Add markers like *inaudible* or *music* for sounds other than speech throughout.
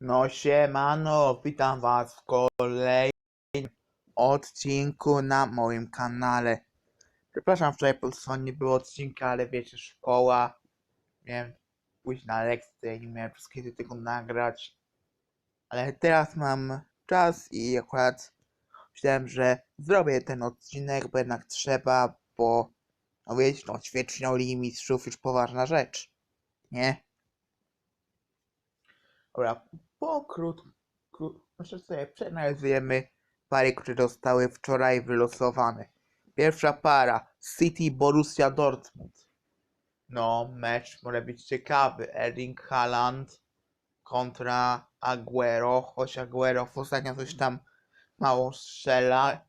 No siemano, witam was w kolejnym odcinku na moim kanale. Przepraszam, wczoraj po prostu nie było odcinka, ale wiecie, szkoła. Miałem pójść na lekcję nie miałem wszystkiego tego nagrać. Ale teraz mam czas i akurat myślałem, że zrobię ten odcinek, bo jednak trzeba, bo no wiecie, no ćwierćfinał Ligi Mistrzów już poważna rzecz. Nie? Dobra, sobie przeanalizujemy pary, które zostały wczoraj wylosowane. Pierwsza para, City Borussia Dortmund. No, mecz może być ciekawy. Erling Haaland kontra Aguero, choć Aguero ostatnio coś tam mało strzela.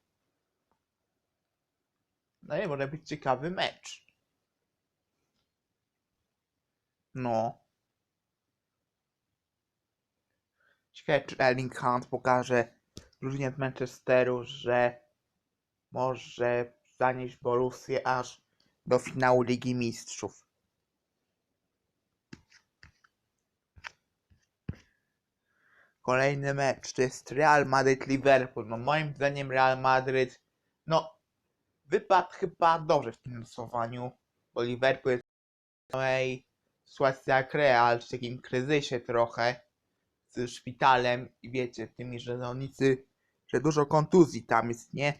No i może być ciekawy mecz. No. Ciekawe, czy Erling Haaland pokaże drużynie z Manchesteru, że może zanieść Borussię aż do finału Ligi Mistrzów. Kolejny mecz to jest Real Madrid-Liverpool. No moim zdaniem Real Madrid no wypadł chyba dobrze w tym losowaniu, bo Liverpool jest w sytuacji jak Real, w takim kryzysie trochę szpitalem i wiecie, tymi żelonicy, że dużo kontuzji tam jest, nie?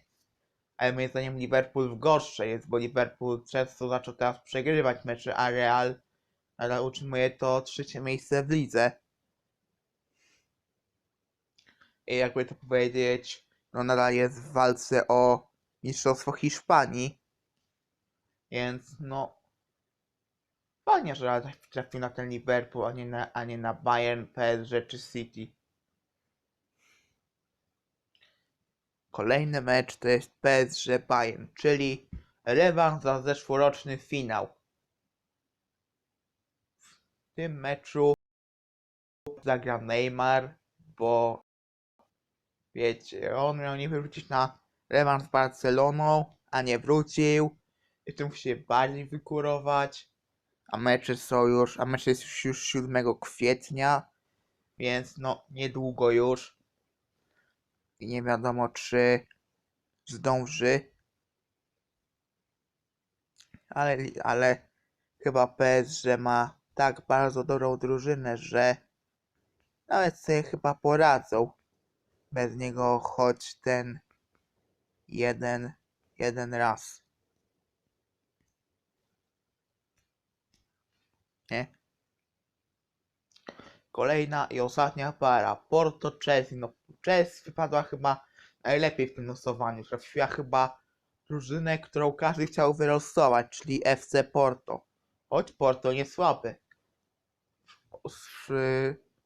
Ale moim zdaniem Liverpool w gorsze jest, bo Liverpool często zaczął teraz przegrywać mecze, a Real nadal utrzymuje to trzecie miejsce w lidze. I jakby to powiedzieć, no nadal jest w walce o Mistrzostwo Hiszpanii. Więc no. Fajnie, że trafił na ten Liverpool, a nie na, a nie na Bayern, PSG czy City. Kolejny mecz to jest PSG Bayern, czyli rewanż za zeszłoroczny finał. W tym meczu zagra Neymar, bo wiecie, on miał nie wrócić na rewanż z Barceloną, a nie wrócił. Jeszcze musi się bardziej wykurować. A mecze są już, a mecz jest już, już 7 kwietnia, więc no niedługo już. I nie wiadomo czy zdąży. Ale, ale chyba PSG ma tak bardzo dobrą drużynę, że nawet sobie chyba poradzą bez niego choć ten jeden, jeden raz. Nie? Kolejna i ostatnia para. Porto Chelsea. No Chelsea wypadła chyba najlepiej w tym losowaniu. Trafiła chyba drużynę, którą każdy chciał wylosować, czyli FC Porto. Choć Porto nie słaby. W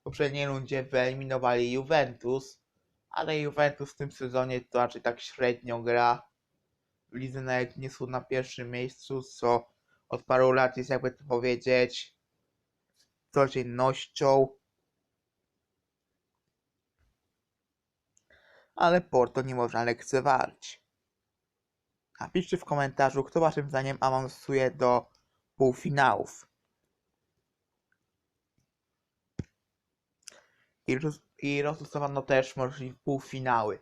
poprzedniej rundzie wyeliminowali Juventus, ale Juventus w tym sezonie to raczej tak średnio gra. Lidze nawet nie są na pierwszym miejscu, co od paru lat jest jakby to powiedzieć codziennością. Ale Porto nie można lekceważyć. Napiszcie w komentarzu, kto waszym zdaniem awansuje do półfinałów. I, roz, też możliwe półfinały.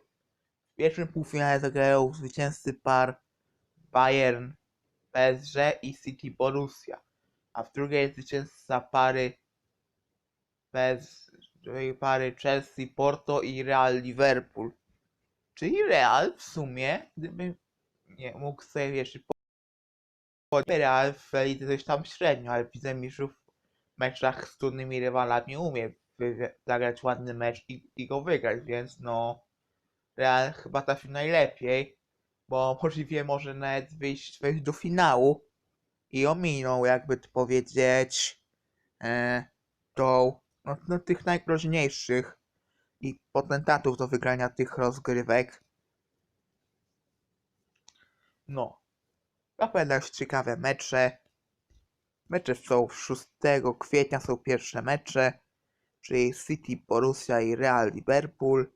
W pierwszym półfinale zagrają zwycięzcy par Bayern, PSG i City Borussia, a w drugiej zwycięzca pary bez pary Chelsea, Porto i Real Liverpool. Czyli Real w sumie, gdyby nie mógł sobie wiesz, po Real w lidze coś tam średnio, ale widzę mistrzów w meczach z trudnymi rywalami umie zagrać ładny mecz i, i go wygrać, więc no Real chyba trafił najlepiej, bo *laughs* możliwie może nawet wyjść, wejść do finału i ominął, jakby to powiedzieć, e, tą, no, no, tych najgroźniejszych i potentatów do wygrania tych rozgrywek. No, zapowiadają się ciekawe mecze. Mecze są 6 kwietnia, są pierwsze mecze, czyli City, Borussia i Real Liverpool.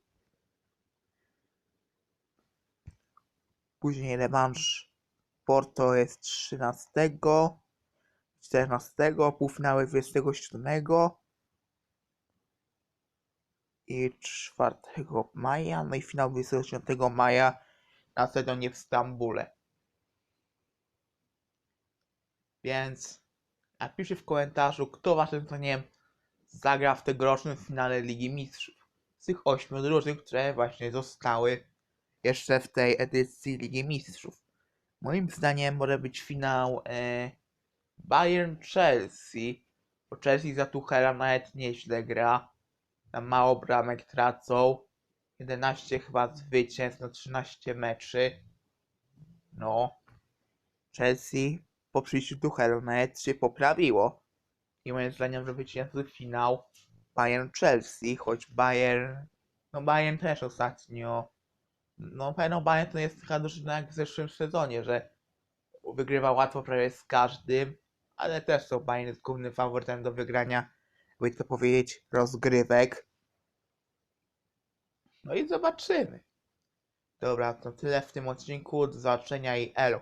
Później rewanż Porto jest 13, 14, półfinały 27. 4 maja, no i finał 29 maja na stadionie w Stambule. Więc napiszcie w komentarzu, kto waszym zdaniem zagra w tegorocznym finale Ligi Mistrzów. Z tych ośmiu drużyn, które właśnie zostały jeszcze w tej edycji Ligi Mistrzów. Moim zdaniem może być finał e, Bayern-Chelsea, bo Chelsea za Tuchela nawet nieźle gra. Tam mało bramek tracą. 11 chyba zwycięstw na 13 meczy. No. Chelsea po przyjściu Tuchela nawet się poprawiło. I moim zdaniem, że zwycięży finał Bayern-Chelsea, choć Bayern... No Bayern też ostatnio... No pewno Bayern to jest taka drużyna jak w zeszłym sezonie, że wygrywa łatwo prawie z każdym, ale też to Bayern jest głównym faworytem do wygrania, jakby to powiedzieć, rozgrywek. No i zobaczymy. Dobra, to tyle w tym odcinku. Do zobaczenia i elo.